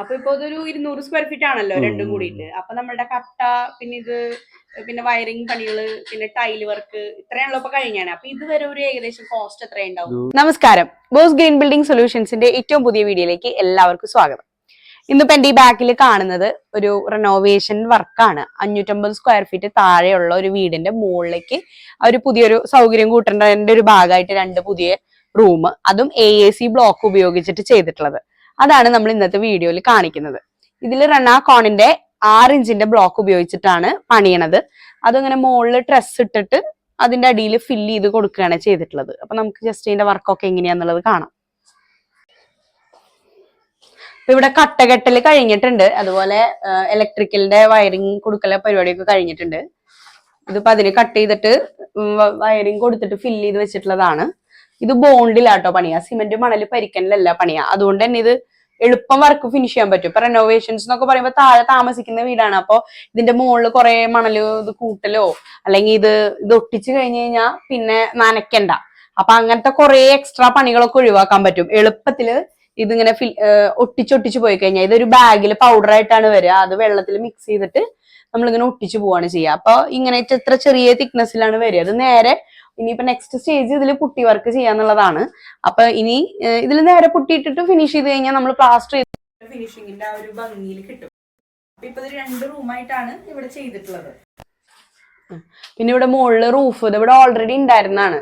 അപ്പൊ ഇപ്പൊ ഇതൊരു ഇരുന്നൂറ് സ്ക്വയർ ഫീറ്റ് ആണല്ലോ രണ്ടും കൂടി കൂടിയിട്ട്. അപ്പൊ നമ്മുടെ കട്ട പിന്നെ ഇത് പിന്നെ വയറിംഗ് പണികൾ പിന്നെ ടൈൽ വർക്ക് ഇത്രയാണല്ലോ ഇപ്പൊ കഴിഞ്ഞാണ് അപ്പൊ ഇതുവരെ ഒരു ഏകദേശം കോസ്റ്റ് എത്രയുണ്ടാവും നമസ്കാരം. ബോസ് ഗ്രീൻ ബിൽഡിംഗ് സൊല്യൂഷൻസിന്റെ ഏറ്റവും പുതിയ വീഡിയോയിലേക്ക് എല്ലാവർക്കും സ്വാഗതം. ഇന്നിപ്പോ എന്റെ ഈ ബാക്കിൽ കാണുന്നത് ഒരു റെനോവേഷൻ വർക്കാണ് അഞ്ഞൂറ്റമ്പത് സ്ക്വയർ ഫീറ്റ് താഴെയുള്ള ഒരു വീടിന്റെ മുകളിലേക്ക് ഒരു പുതിയൊരു സൗകര്യം കൂട്ടേണ്ടതിന്റെ ഒരു ഭാഗമായിട്ട് രണ്ട് പുതിയ റൂം. അതും എ എ സി ബ്ലോക്ക് ഉപയോഗിച്ചിട്ട് ചെയ്തിട്ടുള്ളത്. അതാണ് നമ്മൾ ഇന്നത്തെ വീഡിയോയിൽ കാണിക്കുന്നത്. ഇതിൽ റണ്ണാകോണിന്റെ ആറ് ഇഞ്ചിന്റെ ബ്ലോക്ക് ഉപയോഗിച്ചിട്ടാണ് പണിയണത്. അതിങ്ങനെ മുകളിൽ ഡ്രസ് ഇട്ടിട്ട് അതിന്റെ അടിയിൽ ഫില്ല് ചെയ്ത് കൊടുക്കുകയാണ് ചെയ്തിട്ടുള്ളത്. അപ്പൊ നമുക്ക് ജസ്റ്റ് ഇതിന്റെ വർക്കൊക്കെ എങ്ങനെയാന്നുള്ളത് കാണാം. ഇവിടെ കട്ടകെട്ടൽ കഴിഞ്ഞിട്ടുണ്ട്. അതുപോലെ ഇലക്ട്രിക്കലിന്റെ വയറിംഗ് കൊടുക്കല പരിപാടിയൊക്കെ കഴിഞ്ഞിട്ടുണ്ട്. ഇതിപ്പോ അതിന് കട്ട് ചെയ്തിട്ട് വയറിംഗ് കൊടുത്തിട്ട് ഫില്ല് ചെയ്ത് വെച്ചിട്ടുള്ളതാണ്. ഇത് ബോണ്ടിലാട്ടോ പണിയാ. സിമെന്റ് മണൽ പരിക്കനിലല്ല പണിയാ. അതുകൊണ്ട് തന്നെ ഇത് എളുപ്പം വർക്ക് ഫിനിഷ് ചെയ്യാൻ പറ്റും. ഇപ്പൊ റെനോവേഷൻസ് എന്നൊക്കെ പറയുമ്പോൾ താഴെ താമസിക്കുന്ന വീടാണ്. അപ്പൊ ഇതിന്റെ മുകളിൽ കുറെ മണൽ ഇത് കൂട്ടലോ അല്ലെങ്കിൽ ഇത് ഇത് ഒട്ടിച്ചു കഴിഞ്ഞു കഴിഞ്ഞാൽ പിന്നെ നനയ്ക്കണ്ട. അപ്പൊ അങ്ങനത്തെ കുറെ എക്സ്ട്രാ പണികളൊക്കെ ഒഴിവാക്കാൻ പറ്റും. എളുപ്പത്തിൽ ഇതിങ്ങനെ ഫിൽ ഒട്ടിച്ചൊട്ടിച്ച് പോയി കഴിഞ്ഞാൽ ഇതൊരു ബാഗിൽ പൗഡർ ആയിട്ടാണ് വരിക. അത് വെള്ളത്തിൽ മിക്സ് ചെയ്തിട്ട് നമ്മളിങ്ങനെ ഒട്ടിച്ചു പോവാണ് ചെയ്യുക. അപ്പൊ ഇങ്ങനെ ഇത്ര ചെറിയ തിക്നെസ്സിലാണ് വരിക. അത് നേരെ ഇനിയിപ്പോ നെക്സ്റ്റ് സ്റ്റേജ് ഇതിൽ പുട്ടി വർക്ക് ചെയ്യാന്നുള്ളതാണ്. അപ്പൊ ഇനി ഇതിൽ നേരെ പുട്ടിയിട്ടിട്ട് ഫിനിഷ് ചെയ്ത് കഴിഞ്ഞാൽ നമ്മൾ പ്ലാസ്റ്റർ ചെയ്ത് ഫിനിഷിങ്ങിന്റെ ആ ഒരു ഭംഗിയിൽ കിട്ടും. അപ്പൊ ഇപ്പൊ രണ്ട് റൂമായിട്ടാണ് ഇവിടെ ചെയ്തിട്ടുള്ളത്. പിന്നെ ഇവിടെ മുകളിൽ റൂഫ് ഇത് ഇവിടെ ഓൾറെഡി ഉണ്ടായിരുന്നതാണ്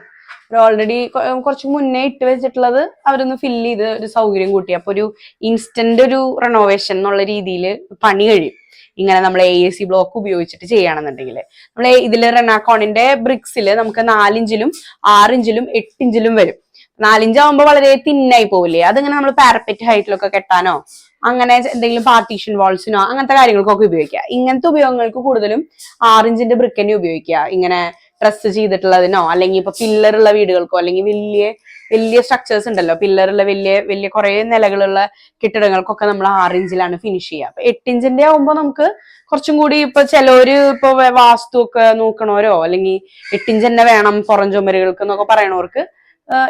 ഓൾറെഡി കുറച്ച് മുന്നേ ഇട്ട് വെച്ചിട്ടുള്ളത് അവരൊന്ന് ഫില്ല് ചെയ്ത് ഒരു സൗകര്യം കൂട്ടി. അപ്പൊ ഒരു ഇൻസ്റ്റന്റ് ഒരു റെനോവേഷൻ എന്നുള്ള രീതിയിൽ പണി കഴിയും. ഇങ്ങനെ നമ്മൾ എ സി ബ്ലോക്ക് ഉപയോഗിച്ചിട്ട് ചെയ്യുകയാണെന്നുണ്ടെങ്കിൽ. നമ്മൾ ഇതിൽ റെനാക്കോണിന്റെ ബ്രിക്സിൽ നമുക്ക് നാലിഞ്ചിലും ആറിഞ്ചിലും എട്ടിഞ്ചിലും വരും. നാലിഞ്ചാവുമ്പോൾ വളരെ തിന്നായി പോവില്ലേ? അതിങ്ങനെ നമ്മൾ പാരപ്പറ്റ് ഹൈറ്റിലൊക്കെ കെട്ടാനോ അങ്ങനെ എന്തെങ്കിലും പാർട്ടീഷൻ വാൾസിനോ അങ്ങനത്തെ കാര്യങ്ങൾക്കൊക്കെ ഉപയോഗിക്കുക. ഇങ്ങനത്തെ ഉപയോഗങ്ങൾക്ക് കൂടുതലും ആറിഞ്ചിന്റെ ബ്രിക്കന്നെ ഉപയോഗിക്കുക. ഇങ്ങനെ ഡ്രസ് ചെയ്തിട്ടുള്ളതിനോ അല്ലെങ്കിൽ ഇപ്പൊ പില്ലർ ഉള്ള വീടുകൾക്കോ അല്ലെങ്കിൽ വലിയ വലിയ സ്ട്രക്ചേഴ്സ് ഉണ്ടല്ലോ. പില്ലറുള്ള വലിയ വലിയ കുറെ നിലകളുള്ള കെട്ടിടങ്ങൾക്കൊക്കെ നമ്മൾ ആറ് ഇഞ്ചിലാണ് ഫിനിഷ് ചെയ്യുക. അപ്പൊ എട്ട് ഇഞ്ചിന്റെ ആവുമ്പോൾ നമുക്ക് കുറച്ചും കൂടി ഇപ്പൊ ചിലവര് ഇപ്പൊ വാസ്തു ഒക്കെ നോക്കണോരോ അല്ലെങ്കിൽ എട്ടിഞ്ച് തന്നെ വേണം പുറം ചുമരുകൾക്ക് എന്നൊക്കെ പറയണവർക്ക്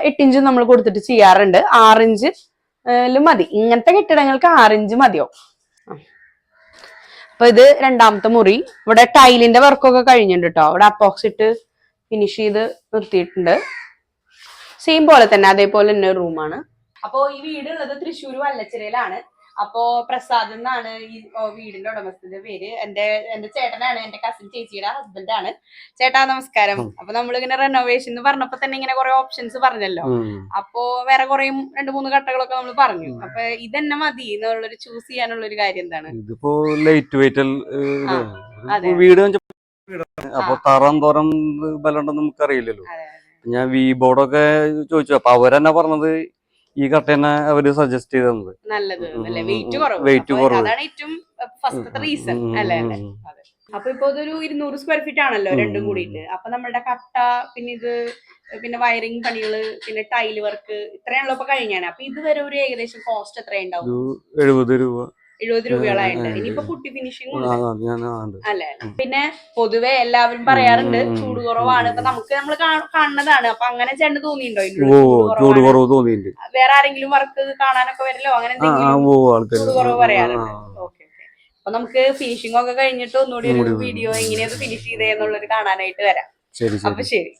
എട്ടിഞ്ച് നമ്മൾ കൊടുത്തിട്ട് ചെയ്യാറുണ്ട്. ആറിഞ്ച് മതി. ഇങ്ങനത്തെ കെട്ടിടങ്ങൾക്ക് ആറിഞ്ച് മതിയോ അപ്പൊ ഇത് രണ്ടാമത്തെ മുറി. ഇവിടെ ടൈലിന്റെ വർക്കൊക്കെ കഴിഞ്ഞിട്ടുണ്ട് കേട്ടോ ഇവിടെ അപ്പോക്സിറ്റ് ഫിനിഷ് ചെയ്ത് നിർത്തിയിട്ടുണ്ട്. സെയിം പോലെ തന്നെ അതേപോലെ തന്നെ റൂമാണ് അപ്പോ ഈ വീട് ഉള്ളത് തൃശ്ശൂർ വല്ലച്ചിറയിലാണ് അപ്പോ പ്രസാദ് എന്നാണ് ഈ വീടിന്റെ ഉടമസ്ഥന്റെ പേര്. എന്റെ എന്റെ ചേട്ടനാണ് എന്റെ കസിൻ ചേച്ചിയുടെ ഹസ്ബൻഡ് ആണ്. ചേട്ടാ നമസ്കാരം. അപ്പൊ നമ്മളിങ്ങനെ റെനോവേഷൻ എന്ന് പറഞ്ഞപ്പോ തന്നെ ഇങ്ങനെ കുറെ ഓപ്ഷൻസ് പറഞ്ഞല്ലോ. അപ്പോ വേറെ കുറെ രണ്ട് മൂന്ന് കട്ടകളൊക്കെ നമ്മൾ പറഞ്ഞു. അപ്പൊ ഇതന്നെ മതി എന്നുള്ളൊരു ചൂസ് ചെയ്യാനുള്ള ഒരു കാര്യം എന്താണ്? ഇതിപ്പോ ലൈറ്റ് വെയിറ്റ്. വീട്. അപ്പൊ തറം തോറം ബലം ഉണ്ടെന്ന് നമുക്ക് അറിയില്ലല്ലോ ഞാൻ വി ബോർഡൊക്കെ ചോദിച്ചു. അപ്പൊ അവരെന്നെ പറഞ്ഞത് ഈ കട്ട തന്നെ അവർ സജസ്റ്റ് ചെയ്ത് തന്നത് വെയിറ്റ്. കുറവ്. അപ്പൊ അതാണ് ഏറ്റവും ഫസ്റ്റത്തെ റീസൺ അല്ലേ? അപ്പൊ ഇപ്പൊ ഇതൊരു ഇരുന്നൂറ് സ്ക്വയർ ഫീറ്റ് ആണല്ലോ രണ്ടും. കൂടിയിട്ട്. അപ്പൊ നമ്മുടെ കട്ട പിന്നെ ഇത് പിന്നെ വയറിംഗ് പണികൾ പിന്നെ ടൈൽ വർക്ക് ഇത്രയാണല്ലോ ഇപ്പൊ കഴിഞ്ഞാണ് അപ്പൊ ഇതുവരെ ഒരു ഏകദേശം കോസ്റ്റ് എത്രയുണ്ടാവും എഴുപത് രൂപ. എഴുപത് രൂപയോളായിട്ട് ഇനിയിപ്പോ കുട്ടി ഫിനിഷിംഗ് അല്ലെ? പിന്നെ പൊതുവെ എല്ലാവരും പറയാറുണ്ട് ചൂട് കുറവാണ്. ഇപ്പൊ നമുക്ക് നമ്മൾ കാണുന്നതാണ്. അപ്പൊ അങ്ങനെ ചേട്ടന് തോന്നിയിട്ടുണ്ടോ തോന്നിയിട്ടുണ്ട്. വേറെ ആരെങ്കിലും വർക്ക് കാണാനൊക്കെ വരില്ലോ? അങ്ങനെ ചൂട് കുറവ് പറയാറുണ്ട്. Okay okay. അപ്പൊ നമുക്ക് ഫിനിഷിംഗ് ഒക്കെ കഴിഞ്ഞിട്ട് ഒന്നുകൂടി ഒരു വീഡിയോ എങ്ങനെയത് ഫിനിഷ് ചെയ്തേന്നുള്ളത് കാണാനായിട്ട് വരാം. അപ്പൊ ശരി.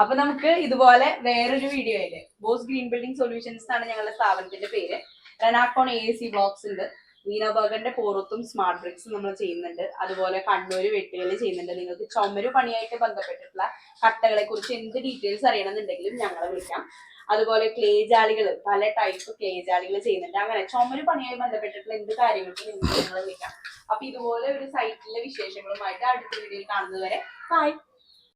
അപ്പൊ നമുക്ക് ഇതുപോലെ വേറൊരു വീഡിയോയിൽ ബോസ് ഗ്രീൻ ബിൽഡിംഗ് സൊല്യൂഷൻസ് ആണ് ഞങ്ങളുടെ സ്ഥാപനത്തിന്റെ പേര്. റെനാക്കോൺ എ സി ബ്ലോക്സ് ഉണ്ട്. വീണാഭാഗന്റെ പോറത്തും സ്മാർട്ട് ബ്രിക്സും നമ്മൾ ചെയ്യുന്നുണ്ട്. അതുപോലെ കണ്ണൂര് വെട്ടുകളി ചെയ്യുന്നുണ്ട്. നിങ്ങൾക്ക് ചുമര് പണിയായിട്ട് ബന്ധപ്പെട്ടിട്ടുള്ള കട്ടകളെ കുറിച്ച് എന്ത് ഡീറ്റെയിൽസ് അറിയണമെന്നുണ്ടെങ്കിലും ഞങ്ങളെ വിളിക്കാം. അതുപോലെ ക്ലേ ജാലികൾ പല ടൈപ്പ് ക്ലേ ജാലികൾ ചെയ്യുന്നുണ്ട്. അങ്ങനെ ചുമര് പണിയായി ബന്ധപ്പെട്ടിട്ടുള്ള എന്ത് കാര്യങ്ങൾക്കും നിങ്ങൾക്ക് ഞങ്ങളെ വിളിക്കാം. അപ്പൊ ഇതുപോലെ ഒരു സൈറ്റിലെ വിശേഷങ്ങളുമായിട്ട് അടുത്ത വീഡിയോയിൽ കാണുന്നതുവരെ ബൈ